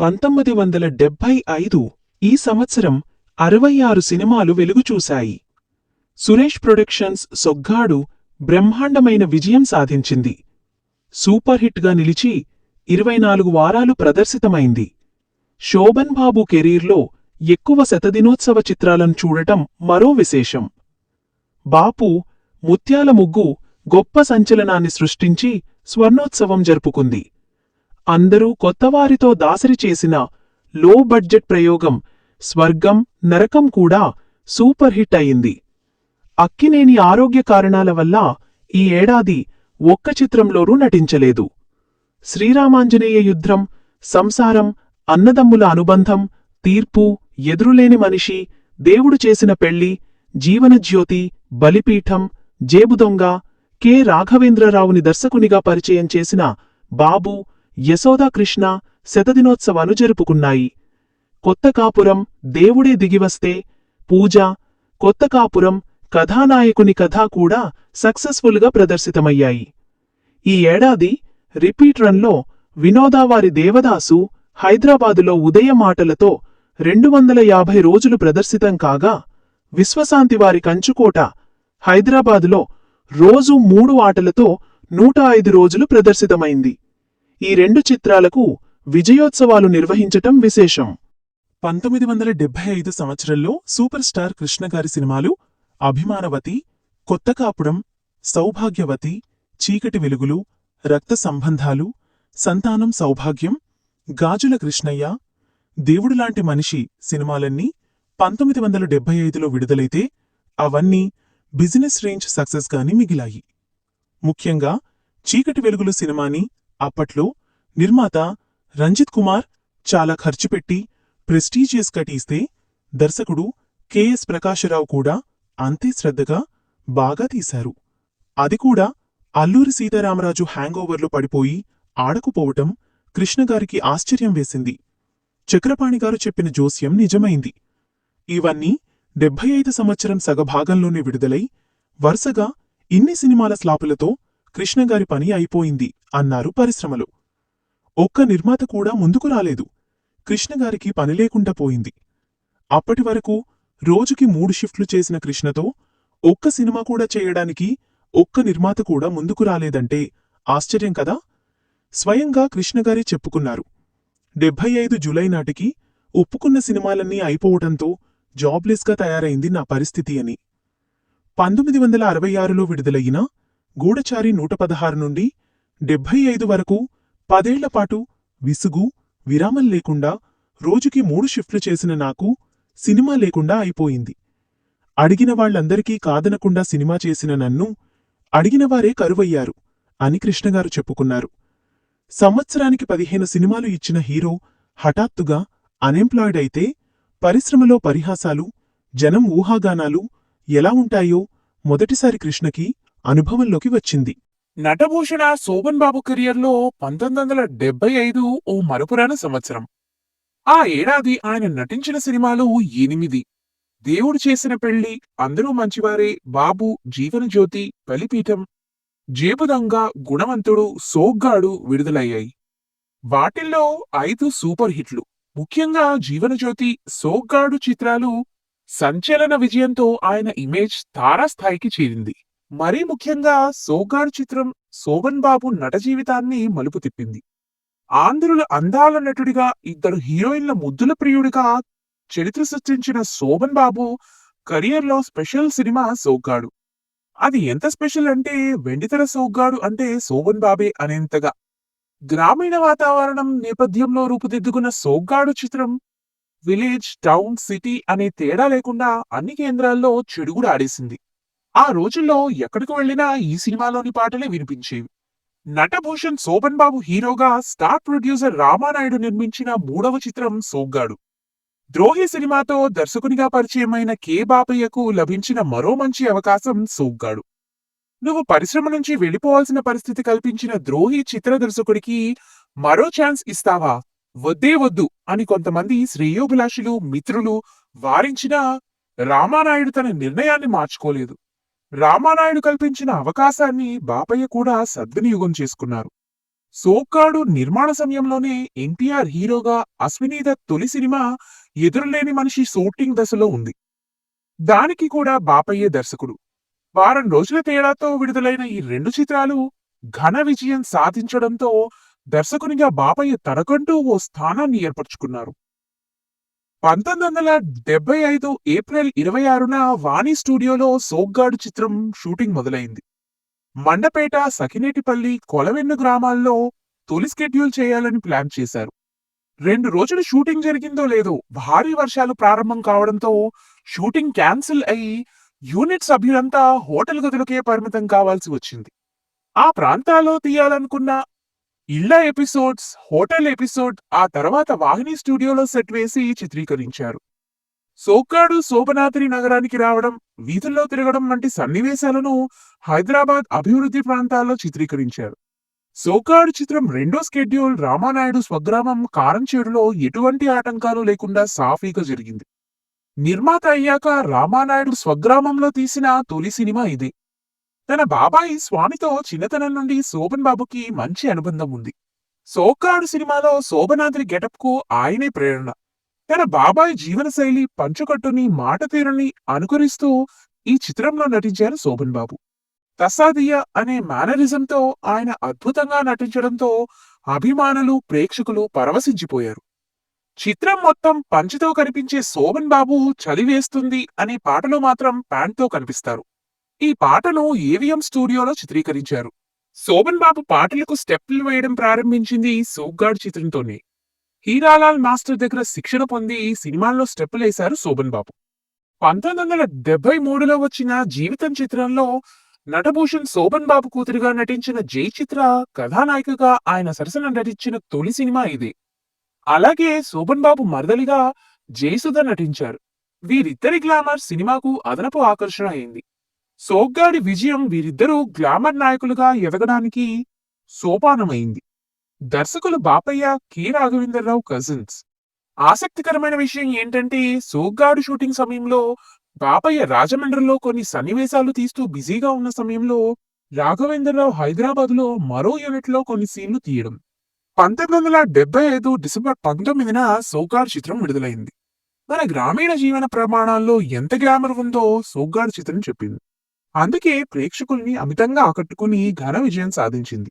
పంతొమ్మిది వందల డెబ్బై ఐదు ఈ సంవత్సరం అరవై ఆరు సినిమాలు వెలుగుచూశాయి సురేష్ ప్రొడక్షన్స్ సొగ్గాడు బ్రహ్మాండమైన విజయం సాధించింది. సూపర్ హిట్గా నిలిచి ఇరవై నాలుగు వారాలు ప్రదర్శితమైంది. శోభన్ బాబు కెరీర్లో ఎక్కువ శతదినోత్సవ చిత్రాలను చూడటం మరో విశేషం. బాపు ముత్యాల ముగ్గు గొప్ప సంచలనాన్ని సృష్టించి స్వర్ణోత్సవం జరుపుకుంది. అందరూ కొత్తవారితో దాసరి చేసిన లో బడ్జెట్ ప్రయోగం స్వర్గం నరకం కూడా సూపర్ హిట్ అయింది. అక్కినేని ఆరోగ్య కారణాల వల్ల ఈ ఏడాది ఒక్క చిత్రంలోనూ నటించలేదు. శ్రీరామాంజనేయ యుద్ధం సంసారం అన్నదమ్ముల అనుబంధం తీర్పు ఎదురులేని మనిషి దేవుడు చేసిన పెళ్ళి జీవనజ్యోతి బలిపీఠం జేబుదొంగ కె. రాఘవేంద్రరావుని దర్శకునిగా పరిచయం చేసిన బాబు యశోదాకృష్ణ శతదినోత్సవాలు జరుపుకున్నాయి. కొత్త కాపురం దేవుడే దిగివస్తే పూజ కొత్త కాపురం కథానాయకుని కథ కూడా సక్సెస్ఫుల్గా ప్రదర్శితమయ్యాయి. ఈ ఏడాది రిపీట్ రన్లో వినోదావారి దేవదాసు హైదరాబాదులో ఉదయ మాటలతో రెండు వందల యాభై రోజులు ప్రదర్శితం కాగా విశ్వశాంతివారి కంచుకోట హైదరాబాదులో రోజు మూడు ఆటలతో నూట ఐదు రోజులు ప్రదర్శితమైంది. ఈ రెండు చిత్రాలకు విజయోత్సవాలు నిర్వహించటం విశేషం. పంతొమ్మిది వందల డెబ్బై ఐదు సంవత్సరంలో సూపర్ స్టార్ కృష్ణగారి సినిమాలు అభిమానవతి కొత్త కాపురం సౌభాగ్యవతి చీకటి వెలుగులు రక్త సంబంధాలు సంతానం సౌభాగ్యం గాజుల కృష్ణయ్య దేవుడులాంటి మనిషి సినిమాలన్నీ పంతొమ్మిది వందల డెబ్బై ఐదులో విడుదలైతే అవన్నీ బిజినెస్ రేంజ్ సక్సెస్గాని మిగిలాయి. ముఖ్యంగా చీకటి వెలుగులు సినిమాని అప్పట్లో నిర్మాత రంజిత్ కుమార్ చాలా ఖర్చు పెట్టి ప్రెస్టీజియస్ కటీస్తే దర్శకుడు కెఎస్ ప్రకాశరావు కూడా అంతే శ్రద్ధగా బాగా తీశారు. అది కూడా అల్లూరి సీతారామరాజు హ్యాంగోవర్లో పడిపోయి ఆడకుపోవటం కృష్ణగారికి ఆశ్చర్యం వేసింది. చక్రపాణిగారు చెప్పిన జోస్యం నిజమైంది. ఇవన్నీ డెబ్బై ఐదు సంవత్సరం సగభాగంలోనే విడుదలై వరుసగా ఇన్ని సినిమాల స్లాపులతో కృష్ణగారి పని అయిపోయింది. అన్నారు పరిశ్రమలు. ఒక్క నిర్మాత కూడా ముందుకు రాలేదు. కృష్ణగారికి పని లేకుండా పోయింది. అప్పటి వరకు రోజుకి మూడు షిఫ్ట్లు చేసిన కృష్ణతో ఒక్క సినిమా కూడా చేయడానికి ఒక్క నిర్మాత కూడా ముందుకు రాలేదంటే ఆశ్చర్యం కదా? స్వయంగా కృష్ణగారే చెప్పుకున్నారు. డెబ్బై ఐదు జులై నాటికి ఒప్పుకున్న సినిమాలన్నీ అయిపోవటంతో జాబ్లెస్గా తయారైంది నా పరిస్థితి అని. పంతొమ్మిది వందల అరవై ఆరులో విడుదలయిన గూఢచారి నూట పదహారు నుండి డెబ్బై ఐదు వరకు పదేళ్ళపాటు విసుగు విరామం లేకుండా రోజుకి మూడు షిఫ్ట్లు చేసిన నాకు సినిమా లేకుండా అయిపోయింది. అడిగిన వాళ్ళందరికీ కాదనకుండా సినిమా చేసిన నన్ను అడిగినవారే కరువయ్యారు అని కృష్ణగారు చెప్పుకున్నారు. సంవత్సరానికి పదిహేను సినిమాలు ఇచ్చిన హీరో హఠాత్తుగా అన్ఎంప్లాయిడ్ అయితే పరిశ్రమలో పరిహాసాలు జనం ఊహాగానాలు ఎలా ఉంటాయో మొదటిసారి కృష్ణకి అనుభవంలోకి వచ్చింది. నటభూషణ శోభన్ బాబు కెరియర్లో పంతొమ్మిది వందల డెబ్బై ఐదు ఓ మరపురాని సంవత్సరం. ఆ ఏడాది ఆయన నటించిన సినిమాలు ఎనిమిది. దేవుడు చేసిన పెళ్ళి అందరూ మంచివారే బాబు జీవనజ్యోతి బలిపీఠం జేబుదంగ గుణవంతుడు సోగ్గాడు విడుదలయ్యాయి. వాటిల్లో ఐదు సూపర్ హిట్లు. ముఖ్యంగా జీవనజ్యోతి సోగ్గాడు చిత్రాలు సంచలన విజయంతో ఆయన ఇమేజ్ తారాస్థాయికి చేరింది. మరీ ముఖ్యంగా సోగాడు చిత్రం శోభన్ బాబు నట జీవితాన్ని మలుపు తిప్పింది. ఆంధ్రుల అందాల నటుడిగా ఇద్దరు హీరోయిన్ల ముద్దుల ప్రియుడిగా చరిత్ర సృష్టించిన శోభన్ బాబు కెరియర్లో స్పెషల్ సినిమా సోగ్గాడు. అది ఎంత స్పెషల్ అంటే వెండితెర సోగ్గాడు అంటే శోభన్ బాబే అనేంతగా. గ్రామీణ వాతావరణం నేపథ్యంలో రూపుదిద్దుకున్న సోగ్గాడు చిత్రం విలేజ్ టౌన్ సిటీ అనే తేడా లేకుండా అన్ని కేంద్రాల్లో చెడుగుడు ఆడేసింది. ఆ రోజుల్లో ఎక్కడికి వెళ్ళినా ఈ సినిమాలోని పాటలే వినిపించేవి. నటభూషణ్ శోభన్ బాబు హీరోగా స్టార్ ప్రొడ్యూసర్ రామానాయుడు నిర్మించిన మూడవ చిత్రం సోగ్గాడు. ద్రోహి సినిమాతో దర్శకునిగా పరిచయమైన కె బాపయ్యకు లభించిన మరో మంచి అవకాశం సోగ్గాడు. నువ్వు పరిశ్రమ నుంచి వెళ్ళిపోవాల్సిన పరిస్థితి కల్పించిన ద్రోహి చిత్ర దర్శకుడికి మరో ఛాన్స్ ఇస్తావా? వద్దే వద్దు అని కొంతమంది శ్రేయోభిలాషులు మిత్రులు వారించినా రామానాయుడు తన నిర్ణయాన్ని మార్చుకోలేదు. రామానాయుడు కల్పించిన అవకాశాన్ని బాపయ్య కూడా సద్వినియోగం చేసుకున్నారు. సోక్కాడు నిర్మాణ సమయంలోనే ఎన్టీఆర్ హీరోగా అశ్వినీద తొలి సినిమా ఎదురులేని మనిషి షూటింగ్ దశలో ఉంది. దానికి కూడా బాపయ్యే దర్శకుడు. వారం రోజుల తేడాతో విడుదలైన ఈ రెండు చిత్రాలు ఘన విజయం సాధించడంతో దర్శకునిగా బాపయ్య తనకంటూ ఓ స్థానాన్ని ఏర్పరచుకున్నారు. పంతొమ్మిది వందల డెబ్బై ఐదు ఏప్రిల్ ఇరవై ఆరున వాణి స్టూడియోలో సోగ్గాడు చిత్రం షూటింగ్ మొదలైంది. మండపేట సకినేటిపల్లి కొలవెన్ను గ్రామాల్లో తొలి స్కెడ్యూల్ చేయాలని ప్లాన్ చేశారు. రెండు రోజులు షూటింగ్ జరిగిందో లేదో భారీ వర్షాలు ప్రారంభం కావడంతో షూటింగ్ క్యాన్సిల్ అయి యూనిట్ సభ్యులంతా హోటల్ గదులకే పరిమితం కావాల్సి వచ్చింది. ఆ ప్రాంతాల్లో తీయాలనుకున్న ఇళ్ళ ఎపిసోడ్స్ హోటల్ ఎపిసోడ్ ఆ తర్వాత వాహిని స్టూడియోలో సెట్ వేసి చిత్రీకరించారు. సోక్కాడు శోభనాద్రి నగరానికి రావడం వీధుల్లో తిరగడం వంటి సన్నివేశాలను హైదరాబాద్ అభివృద్ధి ప్రాంతాల్లో చిత్రీకరించారు. సోకాడు చిత్రం రెండో స్కెడ్యూల్ రామానాయుడు స్వగ్రామం కారంచేడులో ఎటువంటి ఆటంకాలు లేకుండా సాఫీగా జరిగింది. నిర్మాత అయ్యాక రామానాయుడు స్వగ్రామంలో తీసిన తొలి సినిమా ఇదే. తన బాబాయి స్వామితో చిన్నతనం నుండి శోభన్ బాబుకి మంచి అనుబంధం ఉంది. సోకాడు సినిమాలో శోభనాద్రి గెటప్కు ఆయనే ప్రేరణ. తన బాబాయ్ జీవనశైలి పంచుకట్టుని మాట తీరుని అనుకరిస్తూ ఈ చిత్రంలో నటించారు శోభన్ బాబు. తసాదియ అనే మేనరిజంతో ఆయన అద్భుతంగా నటించడంతో అభిమానులు ప్రేక్షకులు పరవశించిపోయారు. చిత్రం మొత్తం పంచితో కనిపించే శోభన్ బాబు చలివేస్తుంది అనే పాటలో మాత్రం ప్యాంట్తో కనిపిస్తారు. ఈ పాటను ఏవిఎం స్టూడియోలో చిత్రీకరించారు. శోభన్ బాబు పాటలకు స్టెప్లు వేయడం ప్రారంభించింది సోగ్గాడ్ చిత్రంతోనే. హీరాలాల్ మాస్టర్ దగ్గర శిక్షణ పొంది సినిమాల్లో స్టెప్పులు వేశారు శోభన్ బాబు. పంతొమ్మిది వందల డెబ్బై మూడులో వచ్చిన జీవితం చిత్రంలో నటభూషణ్ శోభన్ బాబు కూతురుగా నటించిన జై చిత్ర కథానాయికగా ఆయన సరసన నటించిన తొలి సినిమా ఇది. అలాగే శోభన్ బాబు మరదలిగా జయసుధ నటించారు. వీరిద్దరి గ్లామర్ సినిమాకు అదనపు ఆకర్షణ అయింది. సోగ్గాడి విజయం వీరిద్దరూ గ్లామర్ నాయకులుగా ఎదగడానికి సోపానమైంది. దర్శకులు బాపయ్య కె. రాఘవేంద్రరావు కజిన్స్. ఆసక్తికరమైన విషయం ఏంటంటే సోగ్గాడు షూటింగ్ సమయంలో బాపయ్య రాజమండ్రిలో కొన్ని సన్నివేశాలు తీస్తూ బిజీగా ఉన్న సమయంలో రాఘవేంద్రరావు హైదరాబాద్లో మరో యూనిట్లో కొన్ని సీన్లు తీయడం. పంతొమ్మిది వందల డెబ్బై ఐదు డిసెంబర్ పంతొమ్మిదిన సోగ్గాడు చిత్రం విడుదలైంది. మన గ్రామీణ జీవన ప్రమాణాల్లో ఎంత గ్లామర్ ఉందో సోగ్గాడు చిత్రం చెప్పింది. అందుకే ప్రేక్షకుల్ని అమితంగా ఆకట్టుకుని ఘన విజయం సాధించింది.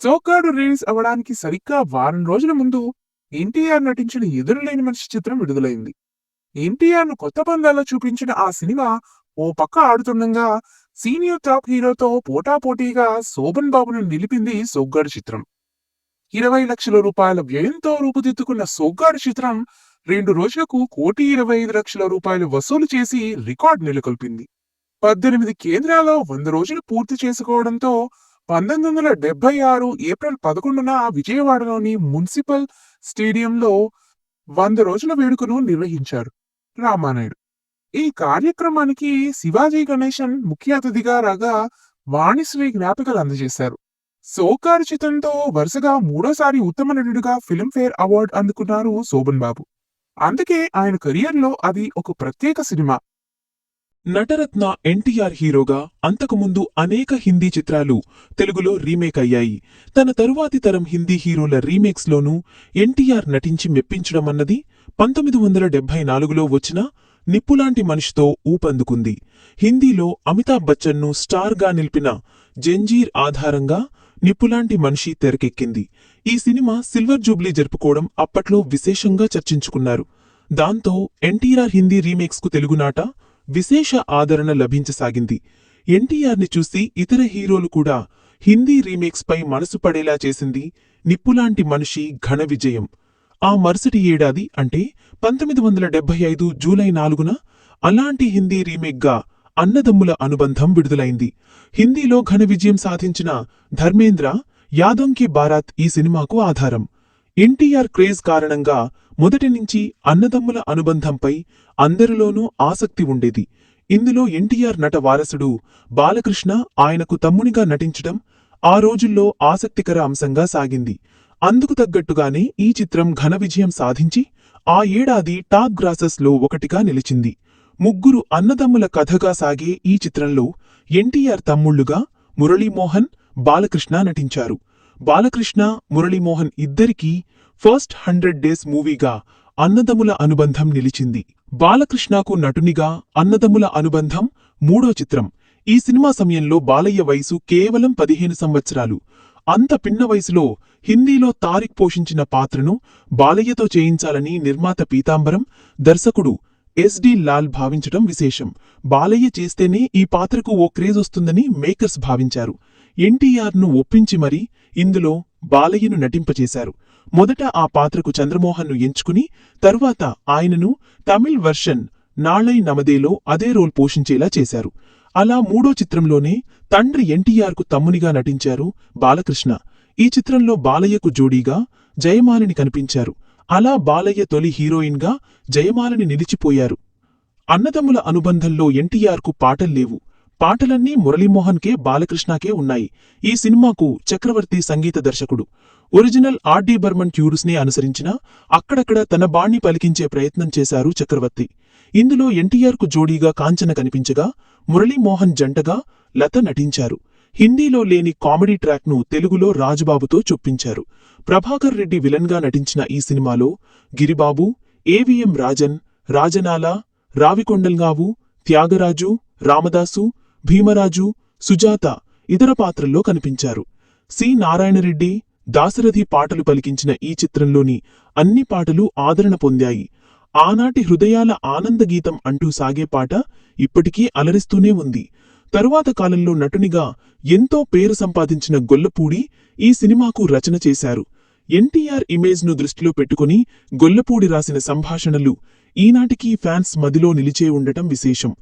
సోగ్గాడు రిలీజ్ అవ్వడానికి సరిగ్గా వారం రోజుల ముందు ఎన్టీఆర్ నటించిన ఎదురులేని మనిషి చిత్రం విడుదలైంది. ఎన్టీఆర్ను కొత్త బంధాల్లో చూపించిన ఆ సినిమా ఓ పక్క ఆడుతుండగా సీనియర్ టాప్ హీరోతో పోటాపోటీగా శోభన్ బాబును నిలిపింది సోగ్గాడు చిత్రం. ఇరవై లక్షల రూపాయల వ్యయంతో రూపుదిద్దుకున్న సోగ్గాడు చిత్రం రెండు రోజులకు కోటి ఇరవై ఐదు లక్షల రూపాయలు వసూలు చేసి రికార్డు నెలకొల్పింది. పద్దెనిమిది కేంద్రాల్లో వంద రోజులు పూర్తి చేసుకోవడంతో పంతొమ్మిది వందల డెబ్బై ఆరు ఏప్రిల్ పదకొండున విజయవాడలోని మున్సిపల్ స్టేడియంలో వంద రోజుల వేడుకను నిర్వహించారు రామానాయుడు. ఈ కార్యక్రమానికి శివాజీ గణేశన్ ముఖ్య అతిథిగా రాగా వాణిశ్రీ జ్ఞాపికలు అందజేశారు. సోకారు చిత్రంతో వరుసగా మూడోసారి ఉత్తమ నటుడిగా ఫిల్మ్ఫేర్ అవార్డు అందుకున్నారు శోభన్ బాబు. అందుకే ఆయన కెరియర్లో అది ఒక ప్రత్యేక సినిమా. నటరత్న ఎన్టీఆర్ హీరోగా అంతకుముందు అనేక హిందీ చిత్రాలు తెలుగులో రీమేక్ అయ్యాయి. తన తరువాతి తరం హిందీ హీరోల రీమేక్స్లోనూ ఎన్టీఆర్ నటించి మెప్పించడమన్నది పంతొమ్మిది వందల డెబ్బై నాలుగులో వచ్చిన నిప్పులాంటి మనిషితో ఊపందుకుంది. హిందీలో అమితాబ్ బచ్చన్ను స్టార్గా నిలిపిన జంజీర్ ఆధారంగా నిప్పులాంటి మనిషి తెరకెక్కింది. ఈ సినిమా సిల్వర్ జూబ్లీ జరుపుకోవడం అప్పట్లో విశేషంగా చర్చించుకున్నారు. దాంతో ఎన్టీఆర్ హిందీ రీమేక్స్కు తెలుగునాట విశేష ఆదరణ లభించసాగింది. ఎన్టీఆర్ని చూసి ఇతర హీరోలు కూడా హిందీ రీమేక్స్ పై మనసు పడేలా చేసింది నిప్పులాంటి మనిషి ఘన విజయం. ఆ మరుసటి ఏడాది అంటే పంతొమ్మిది వందల డెబ్బై ఐదు జూలై నాలుగున అలాంటి హిందీ రీమేక్గా అన్నదమ్ముల అనుబంధం విడుదలైంది. హిందీలో ఘన విజయం సాధించిన ధర్మేంద్ర యాదోంకి బారాత్ ఈ సినిమాకు ఆధారం. ఎన్టీఆర్ క్రేజ్ కారణంగా మొదటి నుంచి అన్నదమ్ముల అనుబంధంపై అందరిలోనూ ఆసక్తి ఉండేది. ఇందులో ఎన్టీఆర్ నట వారసుడు బాలకృష్ణ ఆయనకు తమ్మునిగా నటించడం ఆ రోజుల్లో ఆసక్తికర అంశంగా సాగింది. అందుకు తగ్గట్టుగానే ఈ చిత్రం ఘన విజయం సాధించి ఆ ఏడాది టాప్ గ్రాసెస్లో ఒకటిగా నిలిచింది. ముగ్గురు అన్నదమ్ముల కథగా సాగే ఈ చిత్రంలో ఎన్టీఆర్ తమ్ముళ్ళుగా మురళీమోహన్ బాలకృష్ణ నటించారు. బాలకృష్ణ మురళీమోహన్ ఇద్దరికీ ఫస్ట్ హండ్రెడ్ డేస్ మూవీగా అన్నదమ్ముల అనుబంధం నిలిచింది. బాలకృష్ణకు నటునిగా అన్నదమ్ముల అనుబంధం మూడో చిత్రం. ఈ సినిమా సమయంలో బాలయ్య వయసు కేవలం పదిహేను సంవత్సరాలు. అంత పిన్న వయసులో హిందీలో తారిక్ పోషించిన పాత్రను బాలయ్యతో చేయించాలని నిర్మాత పీతాంబరం దర్శకుడు ఎస్డి లాల్ భావించటం విశేషం. బాలయ్య చేస్తేనే ఈ పాత్రకు ఓ క్రేజ్ వస్తుందని మేకర్స్ భావించారు. ఎన్టీఆర్ను ఒప్పించి మరీ ఇందులో బాలయ్యను నటింపచేశారు. మొదట ఆ పాత్రకు చంద్రమోహన్ను ఎంచుకుని తరువాత ఆయనను తమిళ్ వర్షన్ నాళై నమదేలో అదే రోల్ పోషించేలా చేశారు. అలా మూడో చిత్రంలోనే తండ్రి ఎన్టీఆర్కు తమ్మునిగా నటించారు బాలకృష్ణ. ఈ చిత్రంలో బాలయ్యకు జోడీగా జయమాలిని కనిపించారు. అలా బాలయ్య తొలి హీరోయిన్గా జయమాలిని నిలిచిపోయారు. అన్నదమ్ముల అనుబంధంలో ఎన్టీఆర్కు పాటల్లేవు పాటలన్నీ మురళీమోహన్కే బాలకృష్ణకే ఉన్నాయి. ఈ సినిమాకు చక్రవర్తి సంగీత దర్శకుడు. ఒరిజినల్ ఆర్డీ బర్మన్ ట్యూర్స్నే అనుసరించిన అక్కడక్కడ తన బాణ్ణి పలికించే ప్రయత్నం చేశారు చక్రవర్తి. ఇందులో ఎన్టీఆర్కు జోడీగా కాంచన కనిపించగా మురళీమోహన్ జంటగా లత నటించారు. హిందీలో లేని కామెడీ ట్రాక్ను తెలుగులో రాజుబాబుతో చొప్పించారు. ప్రభాకర్ రెడ్డి విలన్గా నటించిన ఈ సినిమాలో గిరిబాబు ఏవిఎం రాజన్ రాజనాల రావికొండల్గావు త్యాగరాజు రామదాసు భీమరాజు సుజాత ఇతర పాత్రల్లో కనిపించారు. సి. నారాయణరెడ్డి దాశరథి పాటలు పలికించిన ఈ చిత్రంలోని అన్ని పాటలు ఆదరణ పొందాయి. ఆనాటి హృదయాల ఆనందగీతం అంటూ సాగే పాట ఇప్పటికీ అలరిస్తూనే ఉంది. తరువాత కాలంలో నటునిగా ఎంతో పేరు సంపాదించిన గొల్లపూడి ఈ సినిమాకు రచన చేశారు. ఎన్టీఆర్ ఇమేజ్ను దృష్టిలో పెట్టుకుని గొల్లపూడి రాసిన సంభాషణలు ఈనాటికీ ఫ్యాన్స్ మదిలో నిలిచే ఉండటం విశేషం.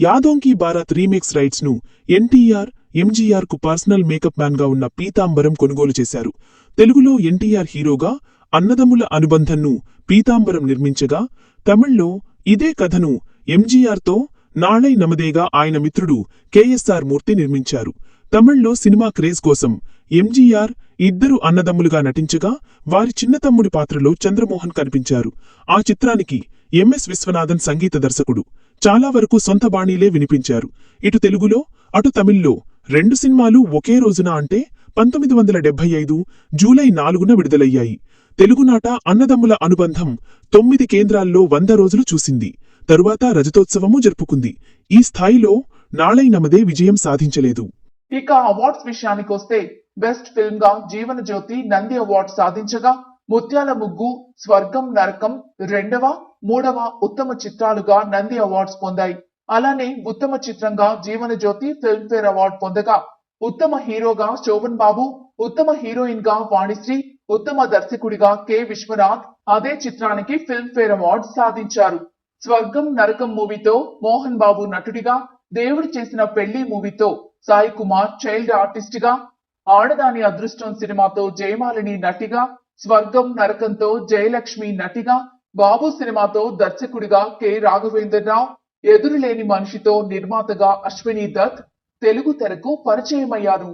Yaadonki Bharat remakes రైట్స్ను NTR ఎంజీఆర్కు personal makeup మ్యాన్గా ఉన్న పీతాంబరం కొనుగోలు చేశారు. తెలుగులో ఎన్టీఆర్ హీరోగా అన్నదమ్ముల అనుబంధంను పీతాంబరం నిర్మించగా తమిళ్ళో ఇదే కథను ఎంజీఆర్తో నాళై నమదేగా ఆయన మిత్రుడు కేఎస్ఆర్ మూర్తి నిర్మించారు. తమిళ్ళో సినిమా క్రేజ్ కోసం ఎంజీఆర్ ఇద్దరు అన్నదమ్ములుగా నటించగా వారి చిన్న తమ్ముడి పాత్రలో చంద్రమోహన్ కనిపించారు. ఆ చిత్రానికి ఎంఎస్ విశ్వనాథన్ సంగీత దర్శకుడు. చాలా వరకు సొంత బాణీలే వినిపించారు. ఇటు తెలుగులో అటు తమిళ్ళో రెండు సినిమాలు ఒకే రోజున అంటే పంతొమ్మిది వందల డెబ్బై ఐదు జూలై నాలుగున విడుదలయ్యాయి. తెలుగునాట అన్నదమ్ముల అనుబంధం తొమ్మిది కేంద్రాల్లో వంద రోజులు చూసింది. తరువాత రజతోత్సవము జరుపుకుంది. ఈ స్థాయిలో నాళై నమదే విజయం సాధించలేదు. ఇక అవార్డ్స్ విషయానికి వస్తే బెస్ట్ ఫిల్మ్గా జీవన జ్యోతి నంది అవార్డు సాధించగా ముత్యాల ముగ్గు స్వర్గం నరకం రెండవ మూడవ ఉత్తమ చిత్రాలుగా నంది అవార్డ్స్ పొందాయి. అలానే ఉత్తమ చిత్రంగా జీవన జ్యోతి ఫిల్మ్ఫేర్ అవార్డు పొందగా. ఉత్తమ హీరోగా శోభన్ బాబు ఉత్తమ హీరోయిన్గా వాణిశ్రీ ఉత్తమ దర్శకుడిగా కె. విశ్వనాథ్ అదే చిత్రానికి ఫిల్మ్ఫేర్ అవార్డు సాధించారు. స్వర్గం నరకం మూవీతో మోహన్ బాబు నటుడిగా దేవుడు చేసిన పెళ్ళి మూవీతో సాయి కుమార్ చైల్డ్ ఆర్టిస్ట్గా ఆడదాని అదృష్టం సినిమాతో జయమాలిని నటిగా స్వర్గం నరకంతో జయలక్ష్మి నటిగా బాబు సినిమాతో దర్శకుడిగా కె. రాఘవేంద్రరావు ఎదురులేని మనిషితో నిర్మాతగా అశ్విని దత్ తెలుగు తెరకు పరిచయమయ్యారు.